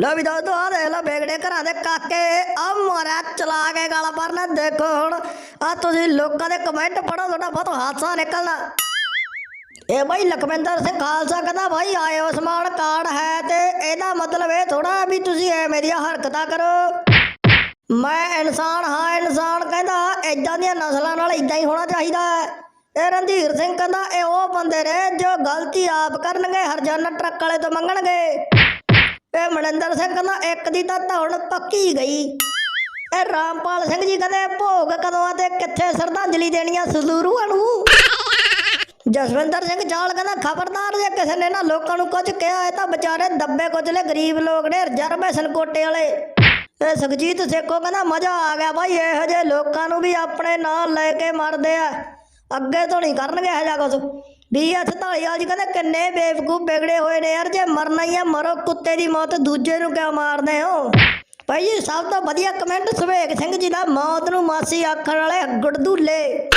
ਲੋ ਵੀ ਦੋਸਤੋ ਆ ਦੇਖ ਲਓ ਬੇਗੜੇ ਘਰਾਂ ਦੇ ਕਾਕੇ। ਆ ਮਾਰਿਆ, ਚਲਾ ਕੇ ਗਾਲ ਪਰਨਾ, ਦੇਖੋ ਹੁਣ। ਆ ਤੁਸੀਂ ਲੋਕਾਂ ਦੇ ਕਮੈਂਟ ਪੜੋ ਤੁਹਾਡਾ ਬਹੁਤ ਹਾਸਾ ਨਿਕਲਣਾ ਇਹ ਬਈ ਲਖਵਿੰਦਰ ਸਿੰਘ ਖਾਲਸਾ ਕਹਿੰਦਾ, ਭਾਈ ਆਇਓ ਸਮਾਨ ਕਾਰਡ ਹੈ ਤੇ ਇਹਦਾ ਮਤਲਬ ਇਹ ਥੋੜਾ ਵੀ ਤੁਸੀਂ ਐ ਮੇਰੀਆਂ ਹਰਕਤਾਂ ਕਰੋ। ਮੈਂ ਇਨਸਾਨ, ਹਾਂ, ਇਨਸਾਨ ਕਹਿੰਦਾ ਐਦਾਂ ਦੀਆਂ ਨਸਲਾਂ ਨਾਲ ਇਦਾਂ ਹੀ ਹੋਣਾ ਚਾਹੀਦਾ ਇਹ ਰਣਧੀਰ ਸਿੰਘ ਕਹਿੰਦਾ, ਇਹ ਉਹ ਬੰਦੇ ਨੇ ਜੋ ਗਲਤੀ ਆਪ ਕਰਨਗੇ, ਹਰਜਾਨਾ ਟਰੱਕ ਵਾਲੇ ਤੋਂ ਮੰਗਣਗੇ। ਇਹ ਮਨਿੰਦਰ ਸਿੰਘ ਕਹਿੰਦਾ ਇੱਕ ਦੀ ਤਾਂ ਧੌਣ ਪੱਕੀ ਗਈ। ਇਹ ਰਾਮਪਾਲ ਸਿੰਘ ਜੀ ਕਹਿੰਦੇ, ਭੋਗ ਕਦੋਂ ਤੇ ਕਿੱਥੇ ਸ਼ਰਧਾਂਜਲੀ ਦੇਣੀ ਆ ਸਲੂਰੂਆਂ ਨੂੰ? ਜਸਵਿੰਦਰ ਸਿੰਘ ਚਾਲ ਕਹਿੰਦਾ, ਖਬਰਦਾਰ ਜੇ ਕਿਸੇ ਨੇ ਨਾ ਲੋਕਾਂ ਨੂੰ ਕੁਝ ਕਿਹਾ ਇਹ ਤਾਂ ਵਿਚਾਰੇ ਦੱਬੇ ਕੁਚਲੇ ਗਰੀਬ ਲੋਕ ਨੇ ਰਿਜ਼ਰਵੇਸ਼ਨ ਕੋਟੇ ਵਾਲੇ। ਤੇ ਸੁਖਜੀਤ ਸੇਖੋ ਕਹਿੰਦਾ, ਮਜ਼ਾ ਆ ਗਿਆ ਬਾਈ, ਇਹੋ ਜਿਹੇ ਲੋਕਾਂ ਨੂੰ ਵੀ ਆਪਣੇ ਨਾਲ ਲੈ ਕੇ ਮਰਦੇ ਆ। ਅੱਗੇ ਤੋਂ ਨਹੀਂ ਕਰਨਗੇ ਇਹੋ ਜਿਹਾ ਕੁਝ ਵੀ ਹੱਥ ਢਾਲੀਵਾਲ ਜੀ ਕਹਿੰਦੇ ਕਿੰਨੇ ਬੇਵਕੂਫ ਵਿਗੜੇ ਹੋਏ ਨੇ ਯਾਰ, ਜੇ ਮਰਨਾ ਹੀ ਆ, ਮਰੋ, ਕੁੱਤੇ ਦੀ ਮੌਤ ਦੂਜੇ ਨੂੰ ਕਿਉਂ ਮਾਰਦੇ ਹੋ? ਭਾਈ ਜੀ, ਸਭ ਤੋਂ ਵਧੀਆ ਕਮੈਂਟ ਸੁਵੇਗ ਸਿੰਘ ਜੀ ਦਾ, ਮੌਤ ਨੂੰ ਮਾਸੀ ਆਖਣ ਵਾਲੇ ਗੁੜਦੂਲੇ।